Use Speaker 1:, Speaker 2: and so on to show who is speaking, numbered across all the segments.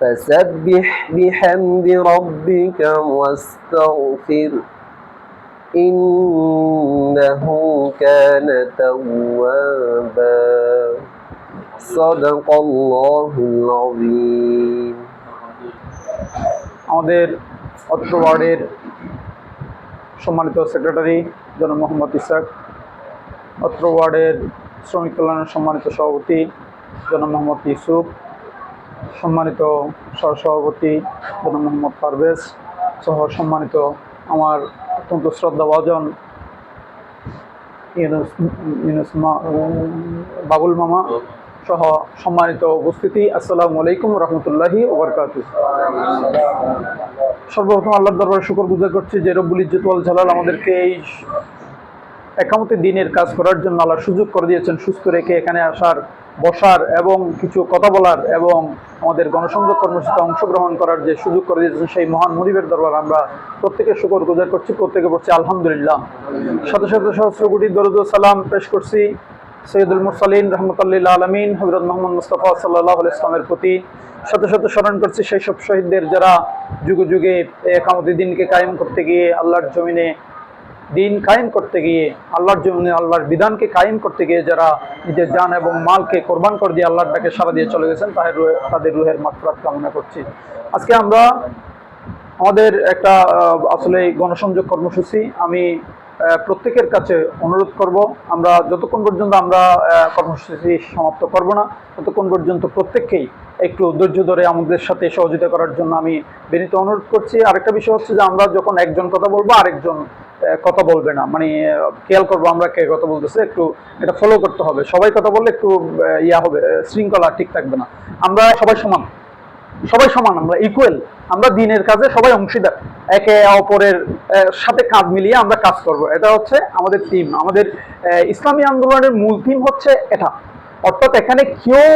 Speaker 1: فسبح بحمد ربك واستغفر إنه كان توابا صدق الله العظيم
Speaker 2: আমাদের অত্র ওয়ার্ডের সম্মানিত সেক্রেটারি জন মোহাম্মদ ইসাক অত্র ওয়ার্ডের শ্রমিক কল্যাণের সম্মানিত সভাপতি জন মোহাম্মদ ইউসুফ সম্মানিত সহসভাপতি জন মোহাম্মদ পারভেজ সহ সম্মানিত আমার অত্যন্ত শ্রদ্ধাভাজন ইউনুস বাবুল মামা সহ সম্মানিত উপস্থিতি। আসসালামু আলাইকুম রহমতুল্লাহি ওবরকাত সর্বপ্রথম আল্লাহর দরবারে শুকর গুজার করছি যে রব্বুল ইজ্জতুল জালাল আমাদেরকে এই একামতে দিনের কাজ করার জন্য আল্লাহ সুযোগ করে দিয়েছেন, সুস্থ রেখে এখানে আসার, বসার এবং কিছু কথা বলার এবং আমাদের গণসংযোগ কর্মসূচিতে অংশগ্রহণ করার যে সুযোগ করে দিয়েছেন, সেই মহান মনিবের দরবার আমরা প্রত্যেকে শুকর গুজার করছি, প্রত্যেকে বলছি আলহামদুলিল্লাহ। শত শত সহস্র কোটি দরুদ সালাম পেশ করছি সৈয়দুল মুরসালিন রহমতুল্লিল্লা আলমিন হজরত মোহাম্মদ মুস্তফা সাল্লাহ ইসলামের প্রতি। শত শত স্মরণ করছি সেই সব শহীদদের যারা যুগে যুগে একামতি দিনকে কায়েম করতে গিয়ে আল্লাহর জমিনে দিন কায়েম করতে গিয়ে আল্লাহর জমিনে আল্লাহর বিধানকে কায়েম করতে গিয়ে যারা নিজের যান এবং মালকে কোরবান করে দিয়ে আল্লাহর ডাকে সারা দিয়ে চলে গেছেন তাদের তাদের রুহের মাত্রাত কামনা করছি। আজকে আমরা আমাদের একটা আসলে গণসংযোগ কর্মসূচি আমি প্রত্যেকের কাছে অনুরোধ করব। আমরা যতক্ষণ পর্যন্ত আমরা কর্মসূচি সমাপ্ত করব না, ততক্ষণ পর্যন্ত প্রত্যেককেই একটু ধৈর্য ধরে আমাদের সাথে সহযোগিতা করার জন্য আমি বিনীত অনুরোধ করছি। আরেকটা বিষয় হচ্ছে যে আমরা যখন একজন কথা বলব, আরেকজন কথা বলবে না। মানে খেয়াল করব আমরা কে কথা বলতেছে, একটু এটা ফলো করতে হবে। সবাই কথা বললে একটু ইয়া হবে, শৃঙ্খলা ঠিক থাকবে না। আমরা সবাই সমান। সবাই সমান, আমরা ইকুয়াল আমরা দিনের কাজে সবাই অংশীদার। একে অপরের সাথে কাঁধ মিলিয়ে আমরা কাজ করব। এটা হচ্ছে আমাদের টিম আমাদের ইসলামী আন্দোলনের মূল থিম হচ্ছে এটা। অর্থাৎ এখানে কেউ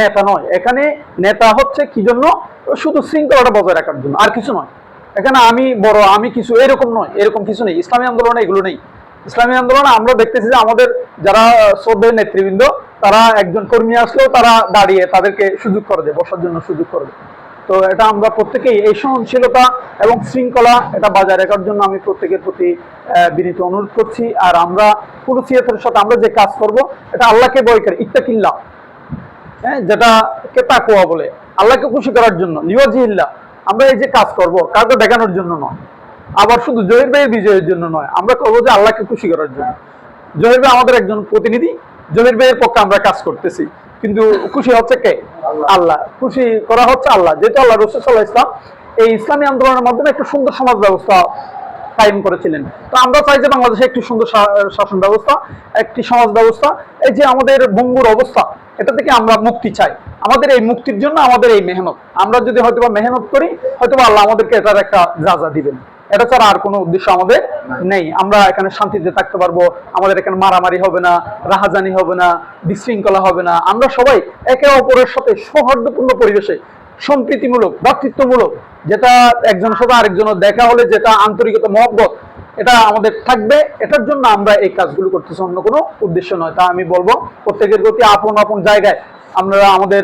Speaker 2: নেতা নয়। এখানে নেতা হচ্ছে কি জন্য? শুধু শৃঙ্খলাটা বজায় রাখার জন্য। আর কিছু নয়। এখানে আমি বড়, আমি কিছু, এরকম নয়, এরকম কিছু নেই, ইসলামী আন্দোলনে এগুলো নেই। ইসলামী আন্দোলনে আমরা দেখতেছি যে আমাদের যারা শ্রদ্ধেয় নেতৃবৃন্দ, তারা একজন কর্মী আসলেও তারা দাঁড়িয়ে তাদেরকে সুযোগ করে দেয়, বসার জন্য সুযোগ করে দেয়। তো এটা আমরা প্রত্যেকেই, এই সহনশীলতা এবং শৃঙ্খলা এটা বজায় রাখার জন্য আমি প্রত্যেকের প্রতি বিনীত অনুরোধ করছি। আর আমরা পুরো সিয়াতের সাথে আমরা যে কাজ করব, এটা আল্লাহকে বয় করে ইত্তাকিল্লা হ্যাঁ যেটাকে তাকুয়া বলে, আল্লাহকে খুশি করার জন্য লিওয়াজিল্লা আমরা এই যে কাজ করব কাউকে দেখানোর জন্য নয়। আবার শুধু জহির ভাইয়ের বিজয়ের জন্য নয়, আমরা করব যে আল্লাহকে খুশি করার জন্য। জহির ভাই আমাদের একজন প্রতিনিধি, জহির ভাইয়ের পক্ষে আমরা কাজ করতেছি। কিন্তু খুশি হচ্ছে কে? আল্লাহ। খুশি করা হচ্ছে আল্লাহ। যেহেতু আল্লাহ রসুল সাল্লাহ ইসলাম এই ইসলামী আন্দোলনের মাধ্যমে একটা সুন্দর সমাজ ব্যবস্থা কায়েম করেছিলেন। তো আমরা চাই যে বাংলাদেশে একটি সুন্দর শাসন ব্যবস্থা, একটি সমাজ ব্যবস্থা, এই যে আমাদের বঙ্গুর অবস্থা এটা থেকে আমরা মুক্তি চাই। আমাদের এই মুক্তির জন্য আমাদের এই মেহনত। আমরা যদি হয়তোবা মেহনত করি, হয়তোবা আল্লাহ আমাদেরকে এটার একটা যাজা দিবেন। এটা ছাড়া আর কোনো উদ্দেশ্য আমাদের নেই। আমরা এখানে শান্তিতে থাকতে পারব। আমাদের এখানে মারামারি হবে না, রাহাজানি হবে না, বিশৃঙ্খলা হবে না। আমরা সবাই একে অপরের সাথে সৌহার্দ্যপূর্ণ পরিবেশে, সম্প্রীতিমূলক, ভ্রাতৃত্বমূলক, যেটা একজনের সাথে আরেকজনের দেখা হলে যেটা আন্তরিকতা, মহব্বত এটা আমাদের থাকবে। এটার জন্য আমরা এই কাজগুলো করতেছি, অন্য কোনো উদ্দেশ্য নয়। তা আমি বলব, প্রত্যেকের প্রতি আপন আপন জায়গায় আমরা আমাদের